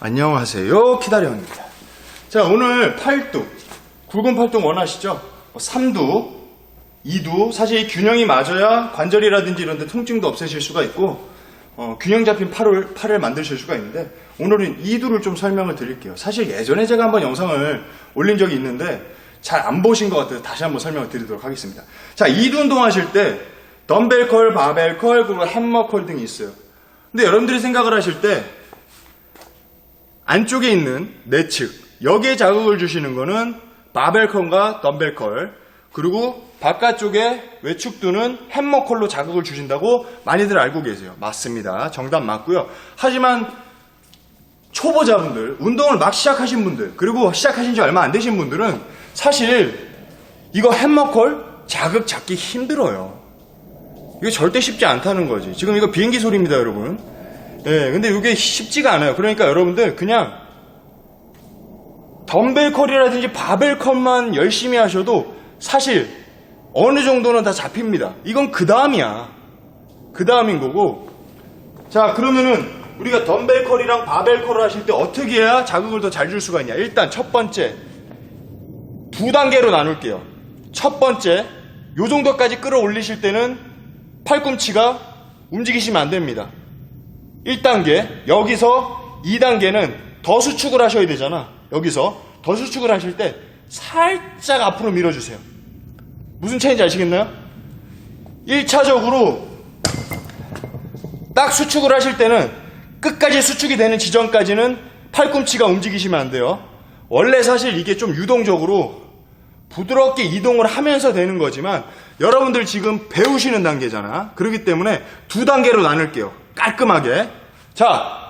안녕하세요. 키다리입니다. 자, 오늘 팔뚝, 굵은 팔뚝 원하시죠? 3두, 2두, 사실 이 균형이 맞아야 관절이라든지 이런 데 통증도 없애실 수가 있고, 어, 균형 잡힌 팔을, 팔을 만드실 수가 있는데, 오늘은 2두를 좀 설명을 드릴게요. 사실 예전에 제가 한번 영상을 올린 적이 있는데, 잘 안 보신 것 같아서 다시 한번 설명을 드리도록 하겠습니다. 자, 2두 운동 하실 때, 덤벨 컬, 바벨 컬, 그리고 햄머 컬 등이 있어요. 근데 여러분들이 생각을 하실 때, 안쪽에 있는 내측 여기에 자극을 주시는 거는 바벨컬과 덤벨컬 그리고 바깥쪽에 외축두는 햄머컬로 자극을 주신다고 많이들 알고 계세요. 맞습니다. 정답 맞고요. 하지만 초보자분들, 운동을 막 시작하신 분들, 그리고 시작하신 지 얼마 안 되신 분들은 사실 이거 햄머컬 자극 잡기 힘들어요. 이거 절대 쉽지 않다는 거지. 지금 이거 비행기 소리입니다, 여러분. 예, 근데 이게 쉽지가 않아요. 그러니까 여러분들 그냥 덤벨 컬이라든지 바벨 컬만 열심히 하셔도 사실 어느 정도는 다 잡힙니다. 이건 그 다음이야. 그 다음인 거고. 자, 그러면은 우리가 덤벨 컬이랑 바벨 컬을 하실 때 어떻게 해야 자극을 더 잘 줄 수가 있냐? 일단 첫 번째 두 단계로 나눌게요. 첫 번째, 요 정도까지 끌어올리실 때는 팔꿈치가 움직이시면 안 됩니다. 1단계, 여기서 2단계는 더 수축을 하셔야 되잖아. 여기서 더 수축을 하실 때 살짝 앞으로 밀어주세요. 무슨 차이인지 아시겠나요? 1차적으로 딱 수축을 하실 때는 끝까지 수축이 되는 지점까지는 팔꿈치가 움직이시면 안 돼요. 원래 사실 이게 좀 유동적으로 부드럽게 이동을 하면서 되는 거지만 여러분들 지금 배우시는 단계잖아. 그렇기 때문에 두 단계로 나눌게요. 깔끔하게. 자,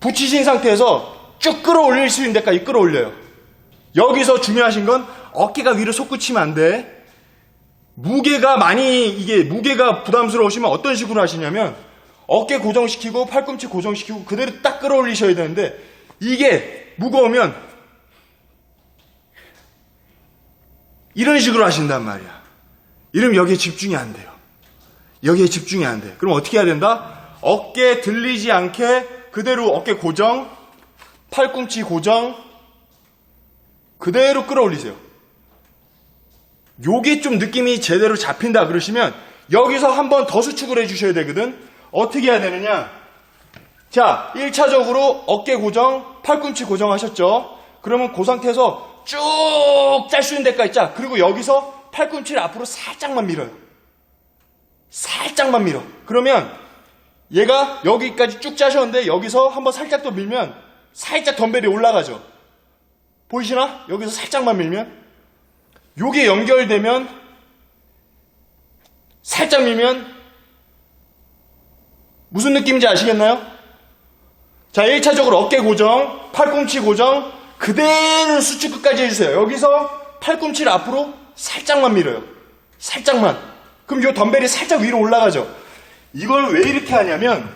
붙이신 상태에서 쭉 끌어올릴 수 있는 데까지 끌어올려요. 여기서 중요하신 건 어깨가 위로 솟구치면 안 돼. 무게가 많이, 이게 무게가 부담스러우시면 어떤 식으로 하시냐면 어깨 고정시키고 팔꿈치 고정시키고 그대로 딱 끌어올리셔야 되는데 이게 무거우면 이런 식으로 하신단 말이야. 이러면 여기에 집중이 안 돼요. 여기에 집중이 안 돼. 그럼 어떻게 해야 된다? 어깨 들리지 않게 그대로 어깨 고정, 팔꿈치 고정, 그대로 끌어올리세요. 요게 좀 느낌이 제대로 잡힌다 그러시면 여기서 한 번 더 수축을 해주셔야 되거든. 어떻게 해야 되느냐? 자, 1차적으로 어깨 고정, 팔꿈치 고정하셨죠? 그러면 그 상태에서 쭉 짤수 있는 데까지 짜. 그리고 여기서 팔꿈치를 앞으로 살짝만 밀어요. 살짝만 밀어. 그러면 얘가 여기까지 쭉 짜셨는데 여기서 한번 살짝 더 밀면 살짝 덤벨이 올라가죠. 보이시나? 여기서 살짝만 밀면 요게 연결되면 살짝 밀면 무슨 느낌인지 아시겠나요? 자, 1차적으로 어깨 고정, 팔꿈치 고정, 그대로 수축 끝까지 해주세요. 여기서 팔꿈치를 앞으로 살짝만 밀어요. 살짝만. 그럼 요 덤벨이 살짝 위로 올라가죠. 이걸 왜 이렇게 하냐면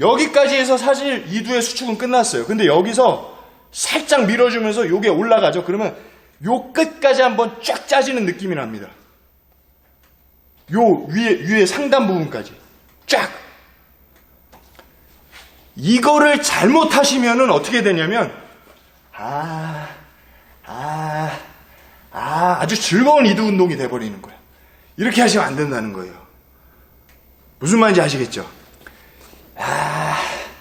여기까지 해서 사실 2두의 수축은 끝났어요. 근데 여기서 살짝 밀어주면서 요게 올라가죠. 그러면 요 끝까지 한번 쫙 짜지는 느낌이 납니다. 요 위에 위에 상단 부분까지 쫙. 이거를 잘못하시면은 어떻게 되냐면 아, 아, 아, 아주 즐거운 이두 운동이 돼버리는 거야. 이렇게 하시면 안 된다는 거예요. 무슨 말인지 아시겠죠? 아,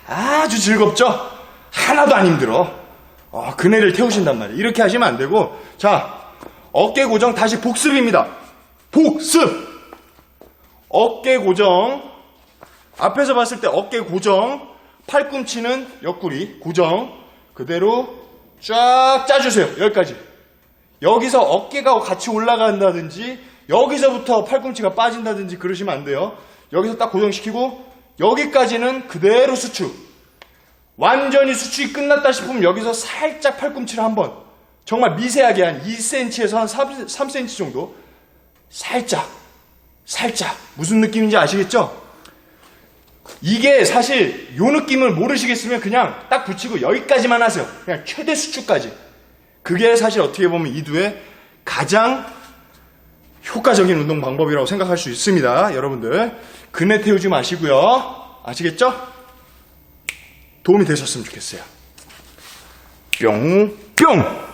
아주 즐겁죠? 하나도 안 힘들어. 어, 그네를 태우신단 말이에요. 이렇게 하시면 안 되고, 자, 어깨 고정 다시 복습입니다. 복습! 어깨 고정. 앞에서 봤을 때 어깨 고정. 팔꿈치는 옆구리 고정. 그대로 쫙 짜주세요. 여기까지. 여기서 어깨가 같이 올라간다든지, 여기서부터 팔꿈치가 빠진다든지 그러시면 안 돼요. 여기서 딱 고정시키고, 여기까지는 그대로 수축. 완전히 수축이 끝났다 싶으면 여기서 살짝 팔꿈치를 한번, 정말 미세하게 한 2cm에서 한 3, 3cm 정도, 살짝, 살짝. 무슨 느낌인지 아시겠죠? 이게 사실 요 느낌을 모르시겠으면 그냥 딱 붙이고 여기까지만 하세요. 그냥 최대 수축까지. 그게 사실 어떻게 보면 이두의 가장 효과적인 운동 방법이라고 생각할 수 있습니다. 여러분들. 그네 태우지 마시고요. 아시겠죠? 도움이 되셨으면 좋겠어요. 뿅, 뿅!